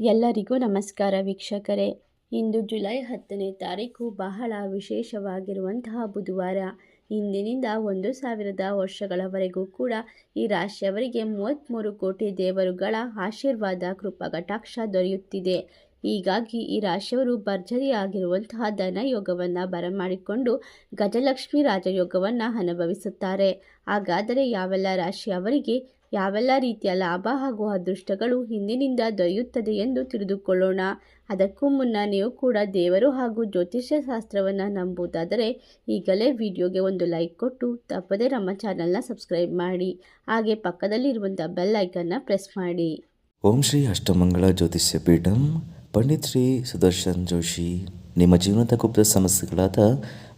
ಎಲ್ಲರಿಗೂ ನಮಸ್ಕಾರ ವೀಕ್ಷಕರೇ. ಇಂದು ಜುಲೈ ಹತ್ತನೇ ತಾರೀಕು ಬಹಳ ವಿಶೇಷವಾಗಿರುವಂತಹ ಬುಧವಾರ. ಇಂದಿನಿಂದ ಒಂದು ಸಾವಿರದ ವರ್ಷಗಳವರೆಗೂ ಕೂಡ ಈ ರಾಶಿಯವರಿಗೆ ಮೂವತ್ತ್ಮೂರು ಕೋಟಿ ದೇವರುಗಳ ಆಶೀರ್ವಾದ ಕೃಪಕಟಾಕ್ಷ ದೊರೆಯುತ್ತಿದೆ. ಹೀಗಾಗಿ ಈ ರಾಶಿಯವರು ಭರ್ಜರಿಯಾಗಿರುವಂತಹ ಧನಯೋಗವನ್ನು ಬರಮಾಡಿಕೊಂಡು ಗಜಲಕ್ಷ್ಮಿ ರಾಜಯೋಗವನ್ನು ಅನುಭವಿಸುತ್ತಾರೆ. ಹಾಗಾದರೆ ಯಾವೆಲ್ಲ ರಾಶಿಯವರಿಗೆ ಯಾವೆಲ್ಲ ರೀತಿಯ ಲಾಭ ಹಾಗೂ ಅದೃಷ್ಟಗಳು ಹಿಂದಿನಿಂದ ದೊರೆಯುತ್ತದೆ ಎಂದು ತಿಳಿದುಕೊಳ್ಳೋಣ. ಅದಕ್ಕೂ ಮುನ್ನ ನೀವು ಕೂಡ ದೇವರು ಹಾಗೂ ಜ್ಯೋತಿಷ್ಯ ಶಾಸ್ತ್ರವನ್ನು ನಂಬುವುದಾದರೆ ಈಗಲೇ ವಿಡಿಯೋಗೆ ಒಂದು ಲೈಕ್ ಕೊಟ್ಟು ತಪ್ಪದೇ ನಮ್ಮ ಚಾನಲ್ನ ಸಬ್ಸ್ಕ್ರೈಬ್ ಮಾಡಿ. ಹಾಗೆ ಪಕ್ಕದಲ್ಲಿರುವಂಥ ಬೆಲ್ ಐಕನ್ನ ಪ್ರೆಸ್ ಮಾಡಿ. ಓಂ ಶ್ರೀ ಅಷ್ಟಮಂಗಳ ಜ್ಯೋತಿಷ್ಯ ಪೀಠಂ, ಪಂಡಿತ್ ಶ್ರೀ ಸುದರ್ಶನ್ ಜೋಶಿ. ನಿಮ್ಮ ಜೀವನದ ಗುಪ್ತ ಸಮಸ್ಯೆಗಳಾದ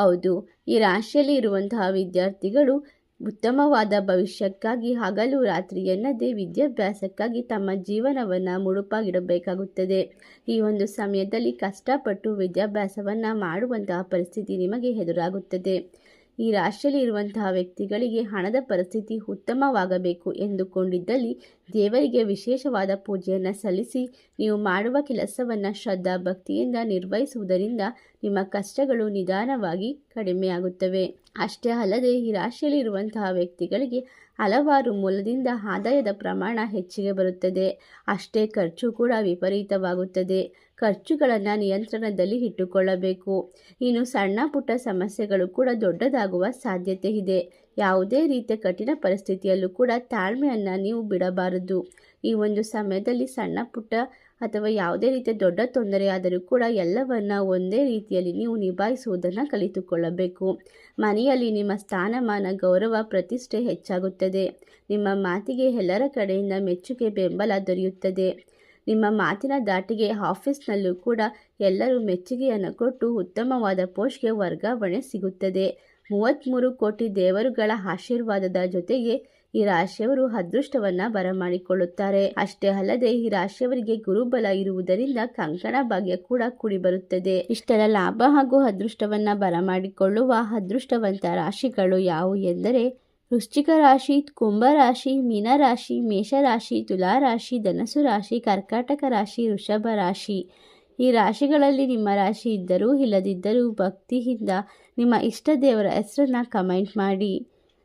ಹೌದು, ಈ ರಾಶಿಯಲ್ಲಿ ಇರುವಂತಹ ವಿದ್ಯಾರ್ಥಿಗಳು ಉತ್ತಮವಾದ ಭವಿಷ್ಯಕ್ಕಾಗಿ ಹಗಲು ರಾತ್ರಿ ಎನ್ನದೇ ವಿದ್ಯಾಭ್ಯಾಸಕ್ಕಾಗಿ ತಮ್ಮ ಜೀವನವನ್ನು ಮುಡುಪಾಗಿಡಬೇಕಾಗುತ್ತದೆ. ಈ ಒಂದು ಸಮಯದಲ್ಲಿ ಕಷ್ಟಪಟ್ಟು ವಿದ್ಯಾಭ್ಯಾಸವನ್ನು ಮಾಡುವಂತಹ ಪರಿಸ್ಥಿತಿ ನಿಮಗೆ ಎದುರಾಗುತ್ತದೆ. ಈ ರಾಶಿಯಲ್ಲಿ ಇರುವಂತಹ ವ್ಯಕ್ತಿಗಳಿಗೆ ಹಣದ ಪರಿಸ್ಥಿತಿ ಉತ್ತಮವಾಗಬೇಕು ಎಂದುಕೊಂಡಿದ್ದಲ್ಲಿ ದೇವರಿಗೆ ವಿಶೇಷವಾದ ಪೂಜೆಯನ್ನು ಸಲ್ಲಿಸಿ ನೀವು ಮಾಡುವ ಕೆಲಸವನ್ನು ಶ್ರದ್ಧಾ ಭಕ್ತಿಯಿಂದ ನಿರ್ವಹಿಸುವುದರಿಂದ ನಿಮ್ಮ ಕಷ್ಟಗಳು ನಿಧಾನವಾಗಿ ಕಡಿಮೆಯಾಗುತ್ತವೆ. ಅಷ್ಟೇ ಅಲ್ಲದೆ ಈ ರಾಶಿಯಲ್ಲಿರುವಂತಹ ವ್ಯಕ್ತಿಗಳಿಗೆ ಹಲವಾರು ಮೂಲದಿಂದ ಆದಾಯದ ಪ್ರಮಾಣ ಹೆಚ್ಚಿಗೆ ಬರುತ್ತದೆ. ಅಷ್ಟೇ ಖರ್ಚು ಕೂಡ ವಿಪರೀತವಾಗುತ್ತದೆ. ಖರ್ಚುಗಳನ್ನು ನಿಯಂತ್ರಣದಲ್ಲಿ ಇಟ್ಟುಕೊಳ್ಳಬೇಕು. ಇನ್ನು ಸಣ್ಣ ಪುಟ್ಟ ಸಮಸ್ಯೆಗಳು ಕೂಡ ದೊಡ್ಡದಾಗುವ ಸಾಧ್ಯತೆ ಇದೆ. ಯಾವುದೇ ರೀತಿಯ ಕಠಿಣ ಪರಿಸ್ಥಿತಿಯಲ್ಲೂ ಕೂಡ ತಾಳ್ಮೆಯನ್ನು ನೀವು ಬಿಡಬಾರದು. ಈ ಒಂದು ಸಮಯದಲ್ಲಿ ಸಣ್ಣ ಪುಟ್ಟ ಅಥವಾ ಯಾವುದೇ ರೀತಿಯ ದೊಡ್ಡ ತೊಂದರೆ ಆದರೂ ಕೂಡ ಎಲ್ಲವನ್ನ ಒಂದೇ ರೀತಿಯಲ್ಲಿ ನೀವು ನಿಭಾಯಿಸುವುದನ್ನು ಕಲಿತುಕೊಳ್ಳಬೇಕು. ಮನೆಯಲ್ಲಿ ನಿಮ್ಮ ಸ್ಥಾನಮಾನ, ಗೌರವ, ಪ್ರತಿಷ್ಠೆ ಹೆಚ್ಚಾಗುತ್ತದೆ. ನಿಮ್ಮ ಮಾತಿಗೆ ಎಲ್ಲರ ಕಡೆಯಿಂದ ಮೆಚ್ಚುಗೆ, ಬೆಂಬಲ ದೊರೆಯುತ್ತದೆ. ನಿಮ್ಮ ಮಾತಿನ ದಾಟಿಗೆ ಆಫೀಸ್ನಲ್ಲೂ ಕೂಡ ಎಲ್ಲರೂ ಮೆಚ್ಚುಗೆಯನ್ನು ಕೊಟ್ಟು ಉತ್ತಮವಾದ ಪೋಸ್ಟ್ಗೆ ವರ್ಗಾವಣೆ ಸಿಗುತ್ತದೆ. ಮೂವತ್ತ್ಮೂರು ಕೋಟಿ ದೇವರುಗಳ ಆಶೀರ್ವಾದದ ಜೊತೆಗೆ ಈ ರಾಶಿಯವರು ಅದೃಷ್ಟವನ್ನ ಬರಮಾಡಿಕೊಳ್ಳುತ್ತಾರೆ. ಅಷ್ಟೇ ಅಲ್ಲದೆ ಈ ರಾಶಿಯವರಿಗೆ ಗುರುಬಲ ಇರುವುದರಿಂದ ಕಂಕಣ ಭಾಗ್ಯ ಕೂಡ ಕೂಡಿ ಬರುತ್ತದೆ ಇಷ್ಟೆಲ್ಲ ಲಾಭ ಹಾಗೂ ಅದೃಷ್ಟವನ್ನ ಬರಮಾಡಿಕೊಳ್ಳುವ ಅದೃಷ್ಟವಂತ ರಾಶಿಗಳು ಯಾವುವು ಎಂದರೆ, ವೃಶ್ಚಿಕ ರಾಶಿ, ಕುಂಭ ರಾಶಿ ಮೀನರಾಶಿ ಮೇಷರಾಶಿ ತುಲಾರಾಶಿ ಧನಸು ರಾಶಿ ಕರ್ಕಾಟಕ ರಾಶಿ, ವೃಷಭ ರಾಶಿ. ಈ ರಾಶಿಗಳಲ್ಲಿ ನಿಮ್ಮ ರಾಶಿ ಇದ್ದರೂ ಇಲ್ಲದಿದ್ದರೂ ಭಕ್ತಿಯಿಂದ ನಿಮ್ಮ ಇಷ್ಟ ದೇವರ ಹೆಸರನ್ನ ಕಮೆಂಟ್ ಮಾಡಿ.